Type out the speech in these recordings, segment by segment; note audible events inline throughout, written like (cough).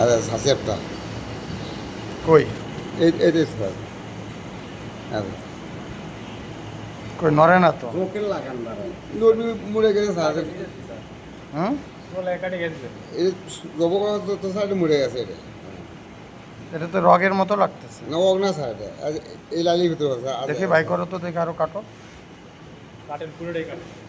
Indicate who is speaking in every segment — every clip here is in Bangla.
Speaker 1: আর সাসেপটা
Speaker 2: কই?
Speaker 1: এই এটাই স্যার। হ্যাঁ
Speaker 2: কই নড়ে না তো?
Speaker 1: লোকের লাগান মুড়ে গেছে স্যার।
Speaker 2: হুম?
Speaker 1: এই জব করার তো তো সাইডে মুড়ে গেছে এটা।
Speaker 2: এটা তো রগের মতো লাগতেছে।
Speaker 1: না ওক না স্যার এটা। এই লালির ভিতরে আছে। আর-
Speaker 2: দেখি বাই করো তো দেখে আরও কাটো।
Speaker 3: কাটেন পুরোটাই কাটেন।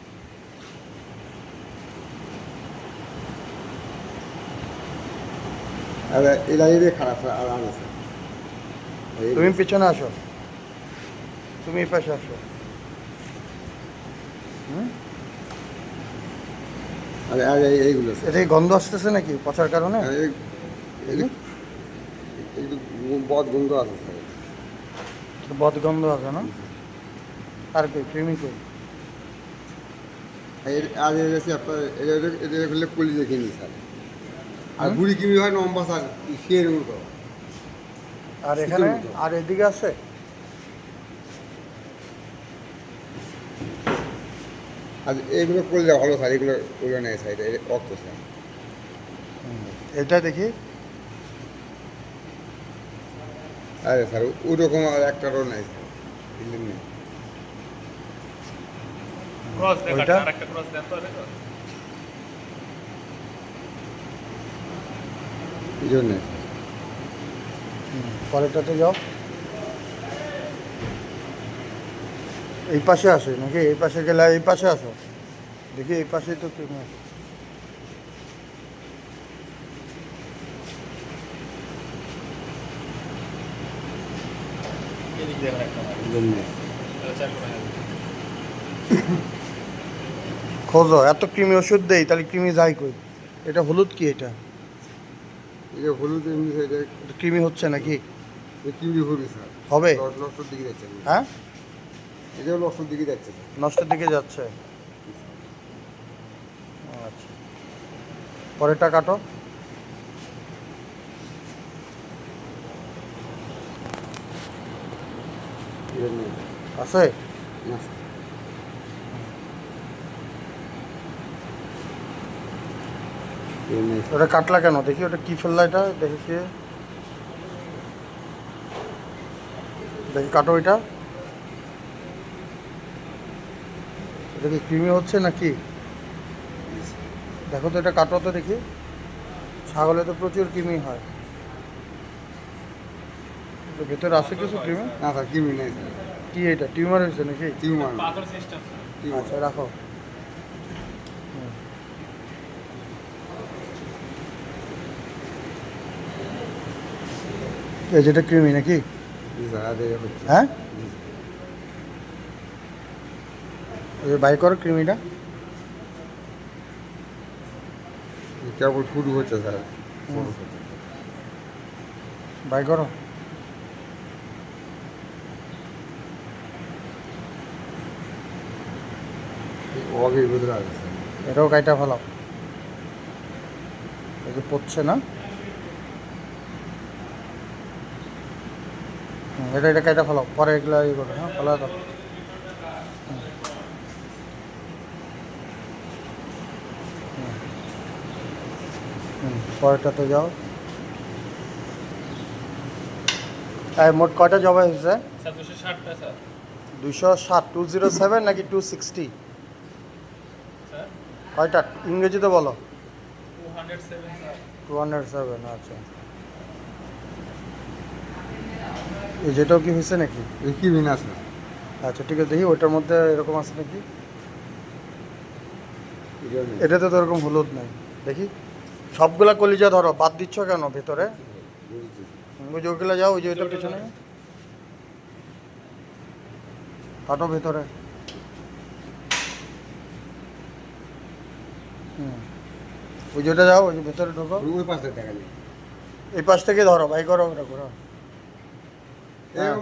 Speaker 1: আর এই লালির খারাপ স্যার আর আছে।
Speaker 2: তুমি পিছনে আসো। তুমি পাশে আসো।
Speaker 1: আর আর এইগুলো
Speaker 2: এটা গন্ধ আসতেছে নাকি পচার কারণে?
Speaker 1: আর বদ গন্ধ আছে
Speaker 2: বদ গন্ধ আছে না? আর কই প্রেমী কই?
Speaker 1: আর এর আছে আপনার এটা এটা খুললে কলি দেখে স্যার। আর বুড়ি কিমি হয় লম্বা স্যার শিয়ের মতো
Speaker 2: আর এখানে আর এদিকে আছে?
Speaker 1: আর এগুলো করলে ভালো স্যার এগুলো ওগুলো নেই স্যার এটা অক্ত স্যার
Speaker 2: এটা দেখি।
Speaker 1: আরে স্যার ওই রকম আর একটারও নাই স্যার নেই।
Speaker 3: ক্রস দেন? আরেকটা ক্রস দেন তো
Speaker 1: এই জন্য।
Speaker 2: হুম, পরেরটাতে যাও। এই পাশে আসে নাকি? এই পাশে গেলে এই পাশে আসো। দেখি এই পাশেই তো
Speaker 3: করে যাবে।
Speaker 2: খোঁজো এত কৃমি ওষুধ দেই তাহলে কৃমি যায় কই? এটা হলুদ কি এটা?
Speaker 1: এটা হলুদ এমনি এটা
Speaker 2: কৃমি হচ্ছে নাকি?
Speaker 1: কিউরি হবে স্যার
Speaker 2: হবে?
Speaker 1: লসের দিকে যাচ্ছে।
Speaker 2: হ্যাঁ?
Speaker 1: এটাও লসের দিকে যাচ্ছে।
Speaker 2: নষ্টের দিকে যাচ্ছে? আচ্ছা। পরেরটা কাটো। আছে?
Speaker 1: না স্যার এই জন্য
Speaker 2: ওটা কাটলা কেন? দেখি ওটা কি ফেললা এটা? দেখি কি। দেখি কাটো এটা। এটা কি কৃমি হচ্ছে নাকি? দেখো তো এটা কাটো তো দেখি। ছাগলে তো প্রচুর কৃমি হয়। ভেতরে আছে কিছু কৃমি?
Speaker 1: না স্যার কিমি নেই
Speaker 2: কি এটা টিউমার হয়েছে নাকি?
Speaker 1: টিউমার।
Speaker 3: পাথর
Speaker 1: টিউমার
Speaker 2: আচ্ছা রাখো। এই যেটা কৃমি নাকি হ্যাঁ? বাই করো কৃমিটা
Speaker 1: কেবল শুরু হচ্ছে স্যার।
Speaker 2: বাই করো। এটাও কাইটা ফেলাও এই যে পড়ছে না? এটা এটা কাইটা ফেলাও। পরে এগুলো ইয়ে করো হ্যাঁ ফেলা দাও পরেরটাতে যাও। মোট কয়টা জবাই হয়েছে?
Speaker 3: দুশো
Speaker 2: ষাট টু জিরো সেভেন নাকি টু সিক্সটি? কয়টা? ইংরেজিতে বলো।
Speaker 3: টু হান্ড্রেড সেভেন
Speaker 2: আচ্ছা। এই যেটাও কি হয়েছে নাকি?
Speaker 1: এই কিমি না স্যার
Speaker 2: আচ্ছা ঠিক আছে দেখি ওইটার মধ্যে এরকম আছে নাকি? এটাতে তো এরকম হলুদ নাই। দেখি সবগুলা কলিজা ধরো বাদ দিচ্ছ কেন ভেতরে? ওই যে ওইগুলো যাও ওই যে ওইটার পিছনে। কাটো ভেতরে। হুম। ওই যে ওটা যাও ওই যে ভেতরে ঢোকো।
Speaker 1: ওই পাশে যায়।
Speaker 2: এই পাশ থেকে ধরো বাই করো ওটা করো।
Speaker 1: এই
Speaker 2: হ্যাঁ।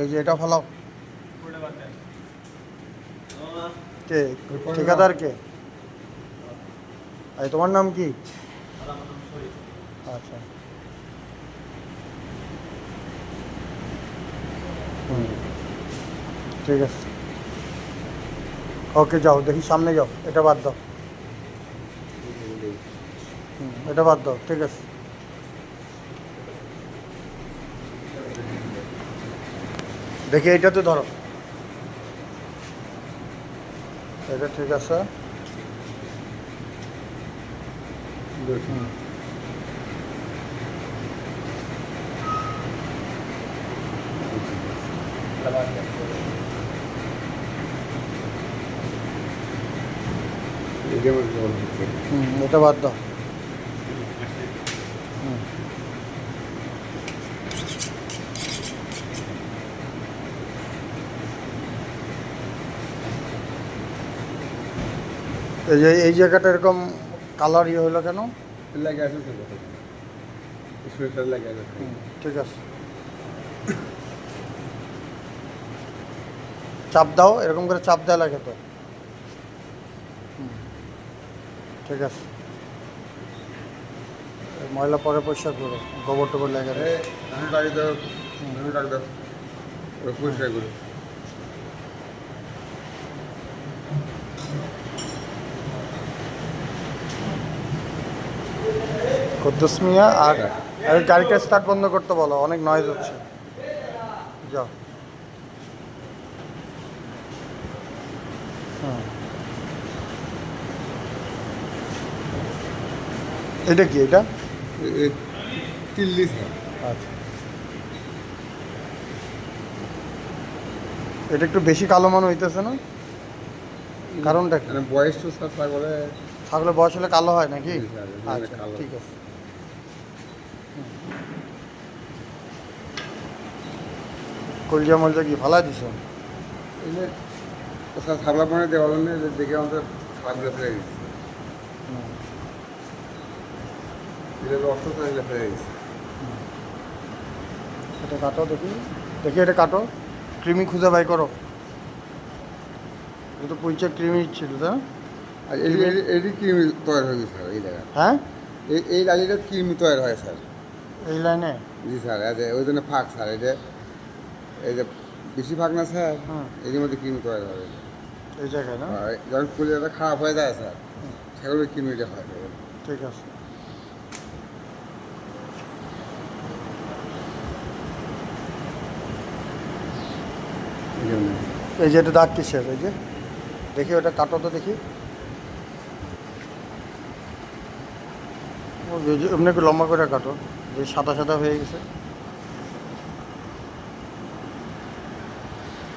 Speaker 2: এই যে এটা ফেলাও। কে? ঠিকাদার কে? এই তোমার নাম কি? আচ্ছা। ঠিক আছে। ওকে যাও দেখি সামনে যাও। এটা বাদ দাও। এটা বাদ দাও ঠিক আছে। দেখি এইটাতে ধরো। এটা ঠিক আছে। হুম।
Speaker 1: এটা আমার কেমন হচ্ছে
Speaker 2: হুম, এটা বাদ দাও। এই যে এই জায়গাটা এরকম কালার ইয়ে হলো কেন?
Speaker 1: লাগে শরীরটার লাগে
Speaker 2: ঠিক আছে। চাপ দাও এরকম করে চাপ দেওয়া লাগে তো। ঠিক আছে। ময়লা পরে পরিষ্কার করো গোবর টোবর লেগে
Speaker 1: পরিষ্কার করি।
Speaker 2: কুদ্দুস মিয়া আর আর গাড়িটা স্টার্ট বন্ধ করতে বলো অনেক নয়েজ হচ্ছে। যাও। এটা কি এটা?
Speaker 1: তিল্লি
Speaker 2: আচ্ছা। এটা একটু বেশি কালো মনে হইতেছে না? কারণটা
Speaker 1: মানে বয়স তো
Speaker 2: ছাগলের বয়স হলে কালো হয় নাকি? আচ্ছা। ঠিক আছে। কলজা মলজা কি
Speaker 1: স্যার ছাগলা মানে দেওয়া দেখে আমাদের ফেলে গেছে। এটা ফেলে
Speaker 2: এটা কাটো দেখি। দেখি এটা কাটো। ক্রিমি খুঁজে বাই করো। এটা তো পুইচা ক্রিমি ছিল তাই
Speaker 1: আর এটি এটি- এটি কৃমি তৈরি হয়ে স্যার এই জায়গায়
Speaker 2: হ্যাঁ?
Speaker 1: এই এই তৈরি হয় স্যার।
Speaker 2: এই লাইনে?
Speaker 1: জি স্যার ওই জন্য ফাঁক স্যার এই যে এই যে বেশি ফাঁক না স্যার
Speaker 2: হুম।
Speaker 1: এর মধ্যে কৃমি তৈরি হবে
Speaker 2: এই জায়গায় না?
Speaker 1: যখন কলিজাটা খারাপ হয়ে যায় স্যার সেগুলো কৃমিটা হয়।
Speaker 2: ঠিক আছে।
Speaker 1: এই
Speaker 2: যে এটা দাগ কিসের এই যে। দেখি ওটা কাটো তো দেখি যে এমনি একটু লম্বা করে কাটো যে সাদা সাদা হয়ে গেছে।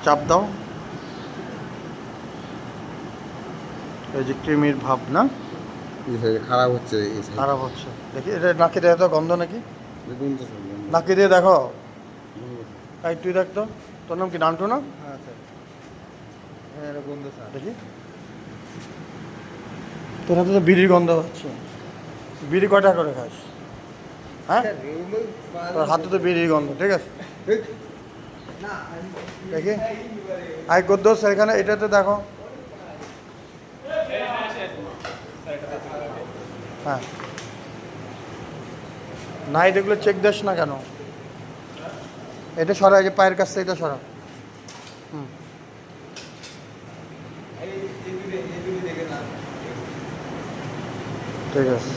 Speaker 2: চাপ দাও। এই যে ক্রিমির ভাব না
Speaker 1: খারাপ হচ্ছে
Speaker 2: খারাপ হচ্ছে। দেখি এটা নাকি দেখো তো গন্ধ নাকি?
Speaker 1: তো।
Speaker 2: নাকি দিয়ে দেখো। তাই তুই দেখতো তোর নাম কি নান্টু না?
Speaker 1: হ্যাঁ স্যার। হ্যাঁ
Speaker 2: দেখি। তোর হাতে তো বিড়ির গন্ধ হচ্ছে। বিড়ি কয়টা করে খাস? হ্যাঁ? তোর হাতে তো বিড়ির গন্ধ ঠিক আছে? (laughs) দেখি। আই কদ্দোস, এখানে এটাতে দেখো। হ্যাঁ। না, এগুলো চেক দিস না কেন? এটা সরা যে পায়ের কাছ থেকে এটা সরা হুম। ঠিক আছে।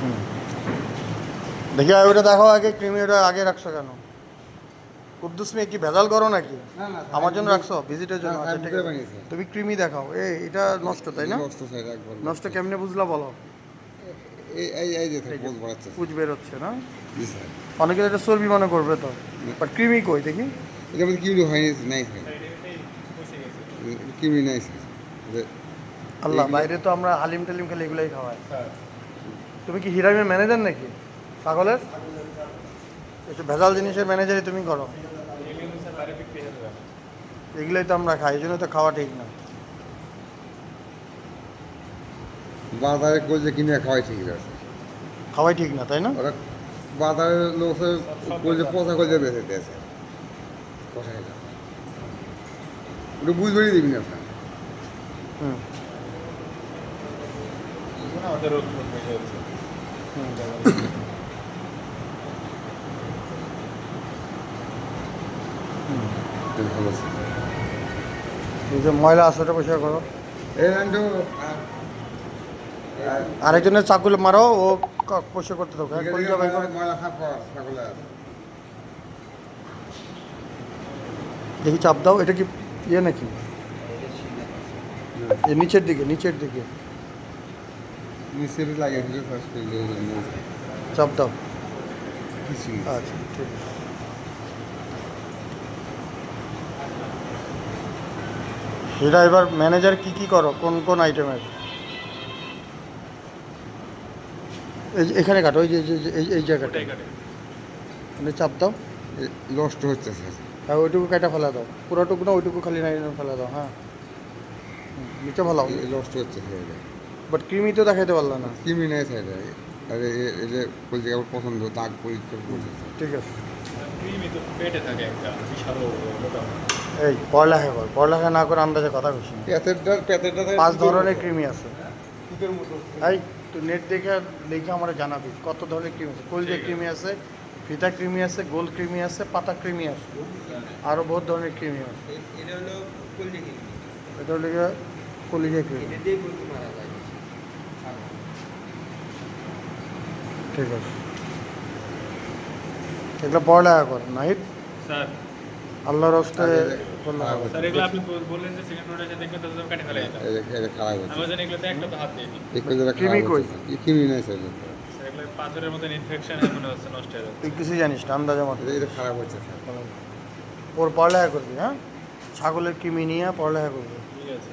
Speaker 2: হুম। দেখি আর ওটা দেখো আগে ক্রিমি ওটা আগে রাখছো কেন? কুদ্দুস মেয়ে কি ভেজাল করো নাকি?
Speaker 1: না না
Speaker 2: আমার জন্য রাখছো? ভিজিটের জন্য আচ্ছা। তুমি ক্রিমি দেখাও। এই এটা নষ্ট তাই না?
Speaker 1: নষ্ট স্যার একবার
Speaker 2: নষ্ট কেমনে বুঝলা বলো?
Speaker 1: এই এই এই যে স্যার
Speaker 2: এই যে।
Speaker 1: পোজ
Speaker 2: বেরোচ্ছে না?
Speaker 1: জি স্যার।
Speaker 2: অনেকে এটা চর্বি মনে করবে তো। বাট ক্রিমি কই দেখি।
Speaker 1: এটা কিউরি হয়নি নাই কিউরি নাই
Speaker 2: আল্লাহ বাইরে তো আমরা হালিম টালিম খেলে এগুলাই খাওয়াই। তুমি কি হিরামের ম্যানেজার নাকি? ছাগলের একটু ভেজাল জিনিসের ম্যানেজারই তুমি করো। এগুলোই তো আমরা খাই এই জন্য তো খাওয়া ঠিক না।
Speaker 1: বাজারে করলে কিনে খাওয়াই ঠিক আছে
Speaker 2: খাওয়াই ঠিক না তাই না?
Speaker 1: ওরা বাজারের লোক করলে পচা করলে বেঁচে দিয়েছে। ওটা বুঝবেই দিবি না স্যার
Speaker 2: হুম।
Speaker 1: স্যার
Speaker 2: এই যে ময়লা আছে ওটা পরিষ্কার করো। আরেকজনের চাকুল মারো ও পরিষ্কার করতে থাকো হ্যাঁ দেখি চাপ দাও এটা কি ইয়ে নাকি? এ নিচের দিকে নিচের দিকে।
Speaker 1: নিচের লাগে
Speaker 2: চাপ দাও। আচ্ছা ঠিক আছে। এটা এবার ম্যানেজার কি কি করো? কোন কোন আইটেমের এই যে এখানে কাটো ওই যে এই এই জায়গাটা। মানে চাপ দাও।
Speaker 1: নষ্ট হচ্ছে স্যার।
Speaker 2: আর ওইটুকু কেটে ফেলা দাও। পুরোটুকু না ওইটুকু খালি নাই ফেলা দাও হ্যাঁ। নিচে ফেলাও।
Speaker 1: নষ্ট হচ্ছে স্যার
Speaker 2: বাট ক্রিমি তো দেখাইতে পারল না।
Speaker 1: কিমি নেই স্যার আরে এ- এই যে বলছি আমার পছন্দ দাগ পরিষ্কার করছে
Speaker 2: ঠিক আছে।
Speaker 3: ক্রিমই তো পেটে থাকে একটা বিশাল মোটা।
Speaker 2: এই পড়ালেখা কর পড়ালেখা না করে আন্দাজে কথা
Speaker 1: পেতেরটা
Speaker 2: পাঁচ ধরনের ক্রিমি আছে। এই তুই নেট দেখে দেখে আমার জানাবি কত ধরনের ক্রিম আছে। কলজে ক্রিমি আছে ফিতা ক্রিমি আছে গোল ক্রিমি আছে পাতা ক্রিমি আছে। আরও বহুত ধরনের ক্রিমি আছে।
Speaker 4: এটা হলো কলজি যায়।
Speaker 2: ঠিক আছে। এগুলো পড়ালেখা কর নাহিদ?
Speaker 3: স্যার।
Speaker 2: আল্লাহর হস্তে কিমি
Speaker 1: নেই স্যার
Speaker 3: পাথরের মতন ইনফেকশন মনে হচ্ছে নষ্ট হয়ে যাচ্ছে।
Speaker 2: তুই কিছু জানিস না আন্দাজে মতো।
Speaker 1: এটা- খারাপ হচ্ছে
Speaker 2: ওর পড়ালেখা করবি হ্যাঁ? ছাগলের কিমি নিয়ে পড়ালেখা করবি
Speaker 3: ঠিক আছে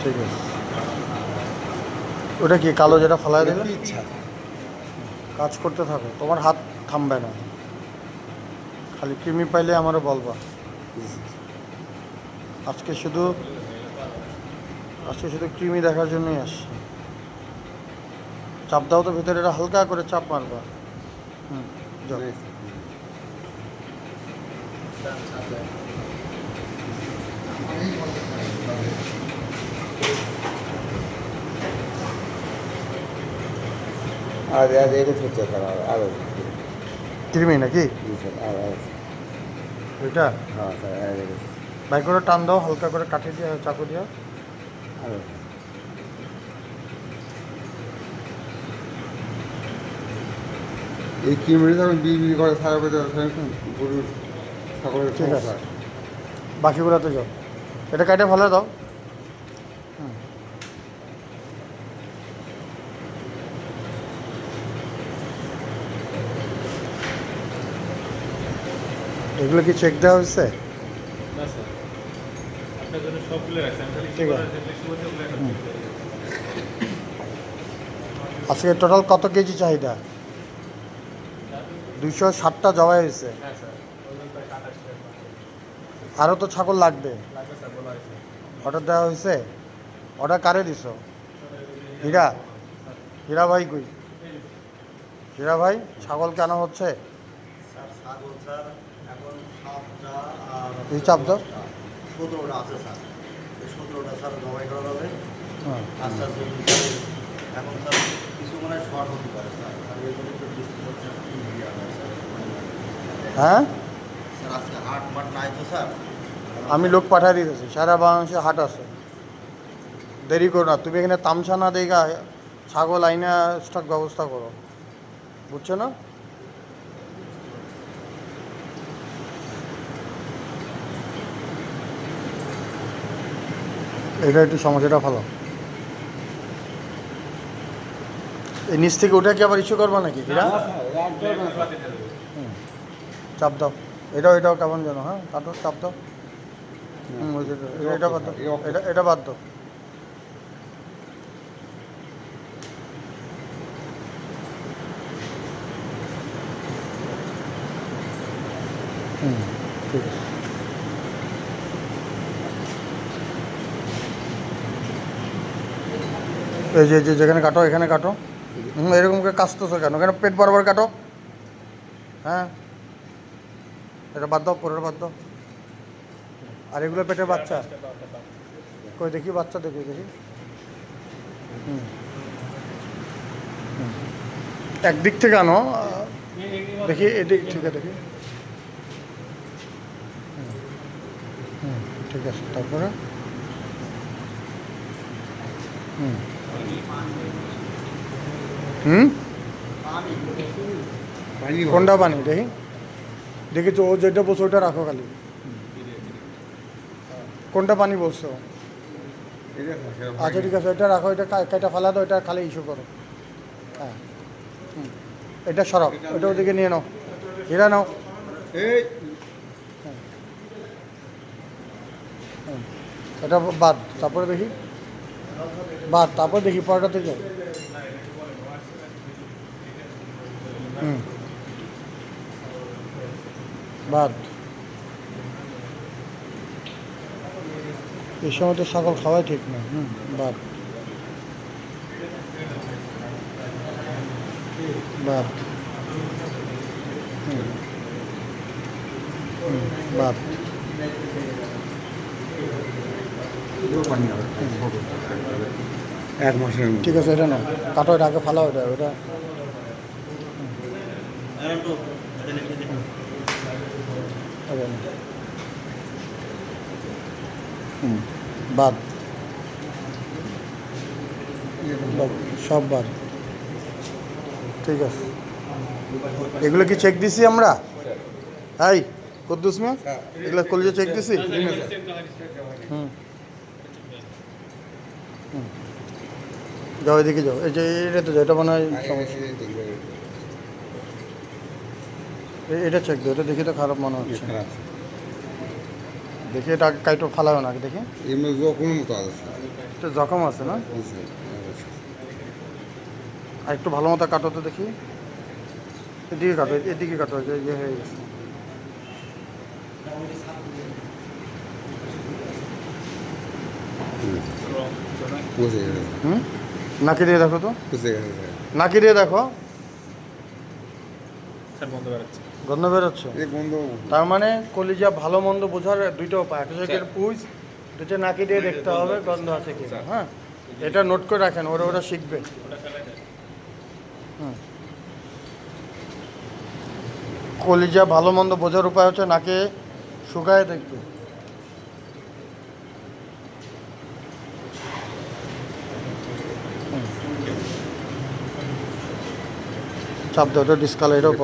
Speaker 2: ঠিক আছে ওটা কি কালো যেটা ফেলাই দিলে?
Speaker 1: ইচ্ছা
Speaker 2: কাজ করতে থাকো তোমার হাত থামবে না। খালি কৃমি পাইলে আমারও বলবা আজকে শুধু আজকে শুধু কৃমি দেখার জন্যই আসছি। চাপ দাও তো ভিতরে এটা হালকা করে চাপ মারবা। হুম যাও।
Speaker 1: আর আর এটা হচ্ছে স্যার আর আর।
Speaker 2: কৃমি নাকি?
Speaker 1: আর
Speaker 2: ওইটা?
Speaker 1: হ্যাঁ স্যার আর এটা
Speaker 2: বাই করে টান দাও হালকা করে কাঠি দিয়ে চাকু দিয়ে।
Speaker 1: আর। এই কিমিটা যখন বিড়ি বিড়ি করে সারা করে গরুর সকলের
Speaker 2: ঠিক আছে।
Speaker 1: সমস্যা।
Speaker 2: বাকিগুলোতে যাও। এটা কাটে ফেলে দাও। এগুলো কি চেক দেওয়া হয়েছে? আজকে টোটাল কত কেজি চাহিদা? দুইশো ষাটটা জবাই হয়েছে।
Speaker 3: হ্যাঁ
Speaker 2: আরও তো ছাগল লাগবে। অর্ডার দেওয়া হয়েছে? অর্ডার কারে দিছো? হীরা? হীরা ভাই কই? হীরা ভাই ছাগল কেন হচ্ছে? এই
Speaker 5: সতেরোটা আছে স্যার। সতেরোটা স্যার জবাই করা যাবে।
Speaker 2: হ্যাঁ।
Speaker 5: আস্তে আস্তে এখন স্যার কিছু মনে শর্ট হতে পারে স্যার। জন্য একটু বৃষ্টি হচ্ছে
Speaker 2: হ্যাঁ?
Speaker 5: স্যার আজকে হাট মাঠ নাই তো স্যার।
Speaker 2: আমি লোক পাঠিয়ে দিতেছি সারা বাংলাদেশে হাট আছে। দেরি করো না তুমি এখানে তামসা না দেখা ছাগল আইনা স্টক ব্যবস্থা করো। বুঝছ না? এটা একটু সমস্যাটা ভালো। এই নিচ থেকে ওটা কি আবার ইস্যু করব নাকি? চাপ দাও। এটাও এটাও কেমন যেন হ্যাঁ? তারপর চাপ দাও। এটা বাদ দাও। এটা এটা বাদ দাও। এই যে যেখানে কাটো, এখানে কাটো। হুম, এরকম করে কাটতেছো কেন? কেন পেট বরাবর কাটো? হ্যাঁ? এটা বাদ দাও পরের বাদ দাও। আর এগুলো পেটের বাচ্চা? কই, দেখি, বাচ্চা দেখি দেখি। হুম। একদিক থেকে আনো, দেখি, এদিক থেকে দেখি। ঠিক আছে, তারপরে? হুম। হুম?
Speaker 1: পানি
Speaker 2: কোনটা পানি দেখি দেখি তো ও যেটা বলছো ওটা রাখো খালি। কোনটা পানি বলছো?
Speaker 1: এটা
Speaker 2: আচ্ছা ঠিক আছে এটা রাখো এটা কেটে ফালা দাও এটা খালি ইস্যু করো। হ্যাঁ। এটা সরব এটা ওদিকে নিয়ে নাও। হীরা নাও। এটা বাদ তারপরে দেখি। বাদ তারপর দেখি পরটাতে যাও হুম। এই সময় তো ছাগল খাওয়াই ঠিক না। হুম বাদ বাদ হুম বাদ
Speaker 1: এক মাসের
Speaker 2: ঠিক আছে, এটা না কাটো, এটা আগে ফালাও এটা, ওটা। বাদ। সব বাদ। ঠিক আছে। এগুলো কি চেক দিছি আমরা? হাই কদ্দুস মিয়া, এগুলো কলেজে চেক দিছি? হুম। যাও এদিকে যাও। এই যে এটা তো এটা মনে হয় সমস্যা। এটা চেক দাও এটা দেখে তো খারাপ মনে হচ্ছে। দেখি এটা কাইটো ফালাও না দেখি।
Speaker 1: এমনি যখন মতো আছে।
Speaker 2: এটা জখম আছে না? আর একটু ভালো মতো কাটো তো দেখি। এদিকে কাটো এদিকে কাটো যে ইয়ে হয়ে গেছে।
Speaker 1: গেছে
Speaker 2: হুম? নাকি দিয়ে দেখো তো। নাকি দিয়ে দেখো। গন্ধ বেরোচ্ছে। তার মানে কলিজা ভালো মন্দ বোঝার দুইটা উপায়। একটা হচ্ছে পুজ দুটো নাকি দিয়ে দেখতে হবে গন্ধ আছে কি হ্যাঁ? এটা নোট করে রাখেন ওরা ওরা শিখবে। হুম। কলিজা ভালো মন্দ বোঝার উপায় হচ্ছে নাকে শুকায় দেখবে চাপ দাও ওটা ডিসকালার এটাও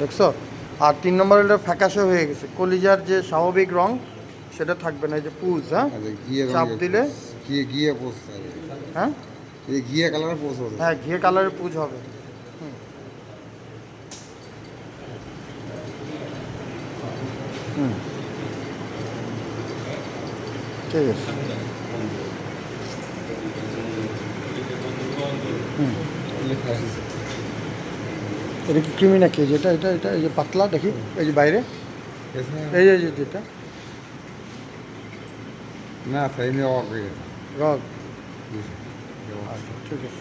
Speaker 2: দেখছ? আর তিন নম্বর হলো ফ্যাকাশে হয়ে গেছে। কলিজার যে স্বাভাবিক রং সেটা থাকবে না এই যে পুজ হ্যাঁ? চাপ দিলে?
Speaker 1: গিয়ে গিয়ে হবে।
Speaker 2: হ্যাঁ?
Speaker 1: এই গিয়ে কালারে পোষ হবে।
Speaker 2: হ্যাঁ ঘিয়ে কালারের পুজ হবে। হুম। ঠিক আছে। হুম। এটা কি ক্রিমি নাকি? যেটা এটা এটা এই যে পাতলা দেখি এই যে বাইরে। এই যে যেটা
Speaker 1: না
Speaker 2: রগ।
Speaker 1: বুঝছি।
Speaker 2: আচ্ছা ঠিক আছে।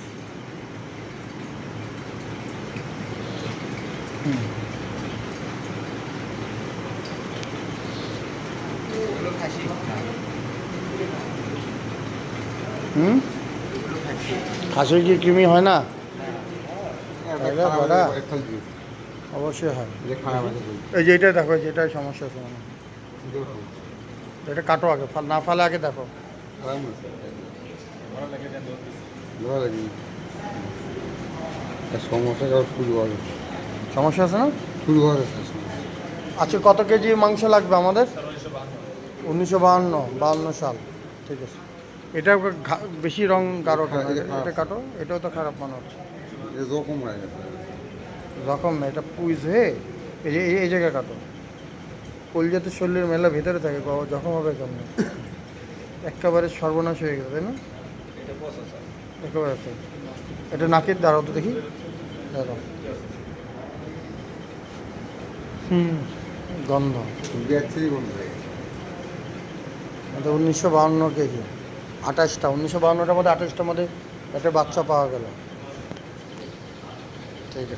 Speaker 2: হুম। খাসির কি কৃমি হয় না?
Speaker 1: খারাপ
Speaker 2: বাড়া। অবশ্যই হয়। এই যে এটা দেখো যেটাই সমস্যা আছে মানে এটা কাটো আগে না ফালে আগে দেখো।
Speaker 1: সমস্যা শুরু হবে।
Speaker 2: সমস্যা আছে না?
Speaker 1: শুরু হবে
Speaker 2: আচ্ছা কত কেজি মাংস লাগবে আমাদের?
Speaker 3: উনিশশো বাহান্ন
Speaker 2: বাহান্ন সাল। ঠিক আছে। এটা ঘা- বেশি রং গাঢ়।
Speaker 1: এটা
Speaker 2: কাটো এটাও তো খারাপ মনে হচ্ছে।
Speaker 1: জখম হয়ে গেছে।
Speaker 2: রকম না এটা পুইজ হয়ে এই যে এই- এই জায়গায় কাটো। কলজাতে শরীরের মেলা ভেতরে থাকে জখম হবে কেমন? একেবারে সর্বনাশ হয়ে গেছে তাই না? একেবারে এটা নাকের দাঁড়াও তো দেখি। দাঁড়াও হুম গন্ধ। এটা উনিশশো বাহান্ন কেজি। আঠাশটা উনিশশো বাহান্নটার মধ্যে আঠাশটার মধ্যে একটা বাচ্চা পাওয়া গেল। ঠিক আছে